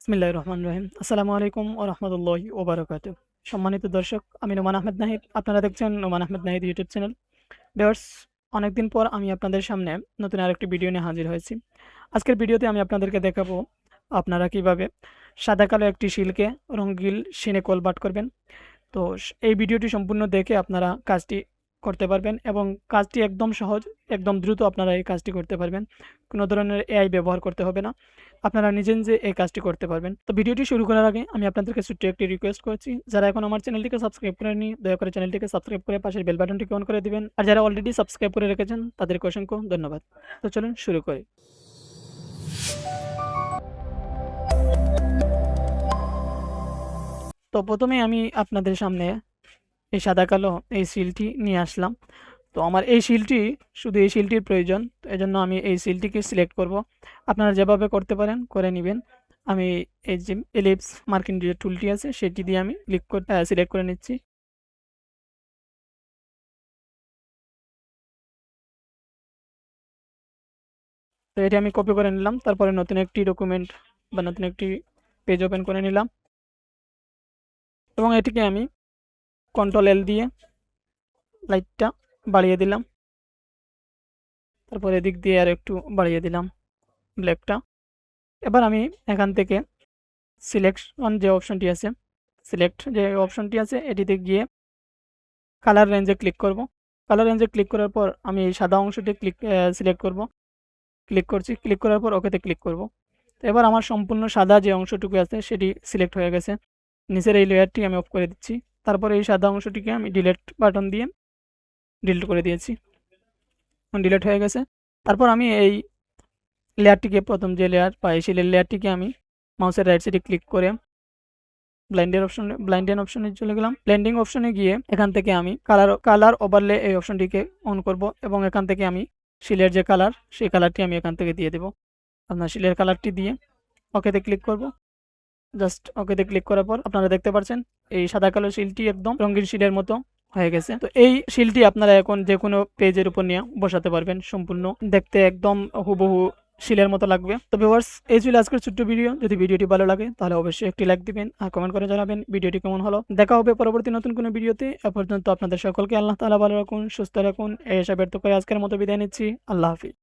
বিসমিল্লাহ রহমান রহিম। আসসালামু আলাইকুম ও রহমতুল্লাহি ওবরাকাত সম্মানিত দর্শক, আমি নোমান আহমেদ নাহিদ। আপনারা দেখছেন নোমান আহমেদ নাহিদ ইউটিউব চ্যানেল। বেয়ার্স অনেকদিন পর আমি আপনাদের সামনে নতুন আরেকটি ভিডিও নিয়ে হাজির হয়েছি। আজকের ভিডিওতে আমি আপনাদেরকে দেখাবো আপনারা কীভাবে সাদা কালো একটি শিলকে রঙ্গিল শিনে কলবাট করবেন। তো এই ভিডিওটি সম্পূর্ণ দেখে আপনারা কাজটি করতে পারবেন এবং কাজটি একদম সহজ, একদম দ্রুত আপনারা এই কাজটি করতে পারবেন। কোনো ধরনের এআই ব্যবহার করতে হবে না। আপনারা নিজে নিজে এই কাজটি করতে পারবেন। তো ভিডিওটি শুরু করার আগে আমি আপনাদেরকে ছোট্ট একটি রিকোয়েস্ট করছি। যারা এখন আমার চ্যানেলটিকে সাবস্ক্রাইব করে করেনি দয়া করে চ্যানেলটিকে সাবস্ক্রাইব করে পাশের বেল বাটনটিকে অন করে দিবেন। আর যারা অলরেডি সাবস্ক্রাইব করে রেখেছেন, তাদেরকে অসংখ্য ধন্যবাদ। তো চলুন শুরু করি। তো প্রথমে আমি আপনাদের সামনে এই সাদা কালো এই সিলটি নিয়ে আসলাম। তো আমার এই সিলটি শুধু এই সিলটির প্রয়োজন, তো এজন্য আমি এই সিলটিকে সিলেক্ট করব। আপনারা যেভাবে করতে পারেন, করে নেবেন। আমি এই যে এলিপস মার্কিং যে টুলটি আছে, সেটি দিয়ে আমি ক্লিক করে সিলেক্ট করে নিচ্ছি। তো এটি আমি কপি করে নিলাম, তারপরে নতুন একটি ডকুমেন্ট বা নতুন একটি পেজ ওপেন করে নিলাম। এবং এটিকে আমি কন্ট্রোল এল দিয়ে লাইটটা বাড়িয়ে দিলাম। তারপর এদিক দিয়ে আর একটু বাড়িয়ে দিলাম ব্ল্যাকটা এবার আমি এখান থেকে সিলেকশন যে অপশনটি আছে সিলেক্ট যে অপশনটি আছে, এটিতে গিয়ে কালার রেঞ্জে ক্লিক করব। কালার রেঞ্জে ক্লিক করার পর আমি এই সাদা অংশটি ক্লিক সিলেক্ট করব। ক্লিক করছি ক্লিক করার পর ওকেতে ক্লিক করব। তো এবার আমার সম্পূর্ণ সাদা যে অংশটুকু আছে, সেটি সিলেক্ট হয়ে গেছে। নিচের এই লেয়ারটি আমি অফ করে দিচ্ছি। তারপরে এই সাদা অংশটিকে আমি ডিলেট বাটন দিয়ে ডিলিট করে দিয়েছি। ডিলেট হয়ে গেছে। তারপর আমি এই লেয়ারটিকে প্রথম যে লেয়ার এই শিলের লেয়ারটিকে আমি মাউসের রাইট সাইডে ক্লিক করে ব্লাইন্ডের অপশনে ব্লাইন্ডেন অপশনে চলে গেলাম। ব্লেন্ডিং অপশনে গিয়ে এখান থেকে আমি কালার কালার ওভারলে এই অপশনটিকে অন করব এবং এখান থেকে আমি শিলের যে কালার সেই কালারটি আমি এখান থেকে দিয়ে দেব। আপনার শিলের কালারটি দিয়ে ওকেতে ক্লিক করব। জাস্ট ওকেতে ক্লিক করার পর আপনারা দেখতে পাচ্ছেন এই সাদা কালো শিলটি একদম রঙিন শিলের মতো হয়ে গেছে। তো এই শিলটি আপনারা এখন যে কোনো পেজের উপর নিয়ে বসাতে পারবেন। সম্পূর্ণ দেখতে একদম হুবহু শিলের মতো লাগবে। তো ভিউয়ার্স এই ছিল আজকের ছোট্ট ভিডিও যদি ভিডিওটি ভালো লাগে, তাহলে অবশ্যই একটি লাইক দিবেন আর কমেন্ট করে জানাবেন ভিডিওটি কেমন হলো। দেখা হবে পরবর্তী নতুন কোনো ভিডিওতে এ পর্যন্ত আপনাদের সকলকে আল্লাহ তাআলা ভালো রাখুন, সুস্থ রাখুন। এই ব্যর্থ করে আজকের মতো বিদায় নিচ্ছি। আল্লাহ হাফিজ।